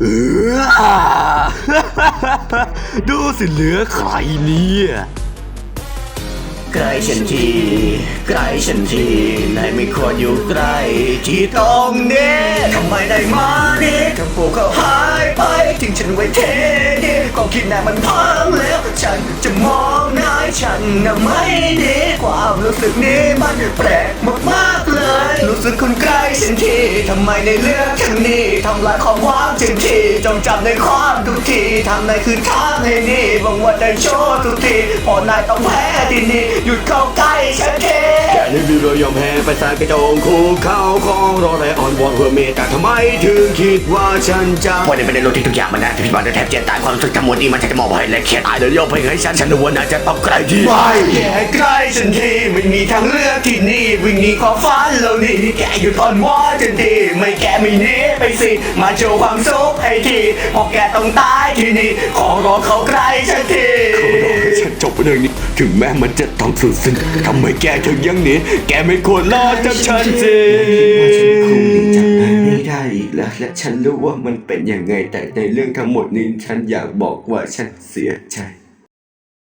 เออดูสิเหลือใครเนี่ยใกล้ฉันทีใกล้ฉันทีนายไม่ควรอยู่ใกล้ที่ตรงนี้ทำไมได้มานี่ถ้าพวกเขาหายไปทิ้งฉันไว้เทนี่ก็คิดนายมันพังแล้ว ฉันจะมองนายฉันน่ะไม่ดีความรู้สึกนี้มันแปลกมาก รู้สึกคุณใกล้ฉันทีทำไมในเลือกทางนี้ทำลายความหวังฉันทีจงจำในความทุกทีทำในคือทางให้นี่หวังว่าได้โชว์ทุกทีพอนายต้องแพ้ที่นี่หยุดเข้าใกล้ฉัน แค่นี้มีเรายอมแพ้ไปสายกระโจงคู่เข้าของรอแต่อ่อนวอนเพื่อเมตตาทำไมถึงคิดว่าฉันจะวันนี้ไม่ได้รู้ที่ทุกอย่างมันนะที่พี่บอลจะแทบเจ็บตายความรู้สึกทั้งหมดนี้มันจะมองไปและเครียดอายเดี๋ยวยกเพลงให้ฉันฉันรู้ว่าน่าจะต้องใกล้ที่ไม่แค่ใกล้ฉันทีไม่มีทางเลือกที่นี่วิ่งหนีความฝันแล้วนี่แกหยุดอ่อนวอนฉันทีไม่แกไม่หนีไปสิมาโชว์ความสุขให้ทีพราะแกต้องตายที่นี่ขอรอเขาใกล้ฉันที เรื่องนี้ ถึงแม้มันจะต้องสุดสิ้นทำไมแกถึงยังหนีแกไม่ควรรอดจากฉันสิฉันคงหนีจากนายไม่ได้อีกแล้ว และฉันรู้ว่ามันเป็นยังไงแต่ในเรื่องทั้งหมดนี้ฉันอยากบอกว่าฉันเสียใจ